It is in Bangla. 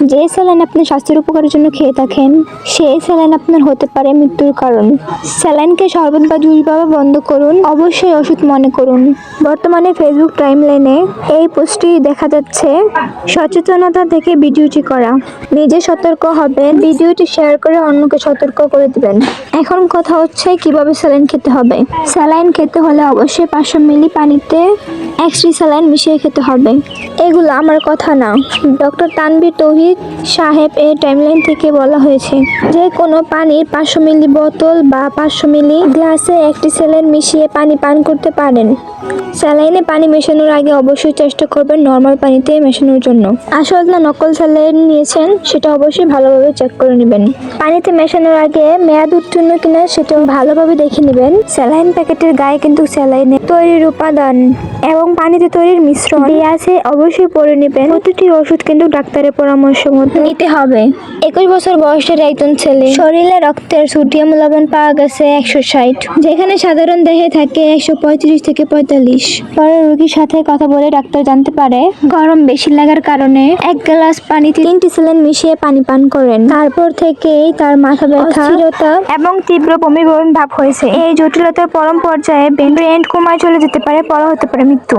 যে স্যালাইন আপনি স্বাস্থ্যের উপকারের জন্য খেয়ে থাকেন, সেই স্যালাইন আপনার হতে পারে মৃত্যুর কারণ। স্যালাইনকে শরবত বা জুস ভাবে বন্ধ করুন, অবশ্যই ওষুধ মনে করুন। বর্তমানে ফেসবুক টাইমলাইনে এই পোস্টটি দেখা যাচ্ছে। সচেতনতা থেকে ভিডিওটি করা। নিজে সতর্ক হবেন, ভিডিওটি শেয়ার করে অন্যকে সতর্ক করে দিবেন। এখন কথা হচ্ছে কীভাবে স্যালাইন খেতে হবে। স্যালাইন খেতে হলে অবশ্যই পাঁচশো মিলি পানিতে এক্সট্রি স্যালাইন মিশিয়ে খেতে হবে। এগুলো আমার কথা না। ডক্টর তানবীর তৌহিদ সাহেব এই টাইমলাইন থেকে বলা হয়েছে যে কোনো পানির পাঁচশো মিলি বোতল বা পাঁচশো মিলি গ্লাসে একটি স্যালাইন মিশিয়ে পানি পান করতে পারেন। স্যালাইনে পানি মেশানোর আগে অবশ্যই চেষ্টা করবেন নর্মাল পানিতে মেশানোর জন্য। আসল না নকল স্যালাইন নিয়েছেন সেটা অবশ্যই ভালোভাবে চেক করে নেবেন। পানিতে মেশানোর আগে মেয়াদ উত্তীর্ণ কিনা সেটাও ভালোভাবে দেখে নেবেন। স্যালাইন প্যাকেটের গায়ে কিন্তু স্যালাইনে তৈরির উপাদান এবং পানিতে তৈরির মিশ্রণ দিয়ে আছে অবশ্যই পড়ে নেবেন। প্রতিটি ওষুধ কিন্তু ডাক্তারের পরামর্শ মতো নিতে হবে। একুশ বছর বয়সের একজন ছেলে। শরীরে রক্তের সোডিয়াম লবণ পাওয়া গেছে একশো ষাট। যেখানে সাধারণ দেহে থাকে একশো পঁয়ত্রিশ থেকে পঁয়তাল্লিশ। পরে রোগীর সাথে কথা বলে ডাক্তার জানতে পারে গরম বেশি লাগার কারণে এক গ্লাস পানিতে তিনটি স্যালাইন মিশিয়ে পানি পান করেন। তারপর থেকেই তার মাথা ব্যথা এবং তীব্র বমি বমি ভাব হয়েছে। এই জটিলতার পরম পর্যায়ে ব্রেন কোমায় চলে যেতে পারে পরে হতে পারে মৃত্যু।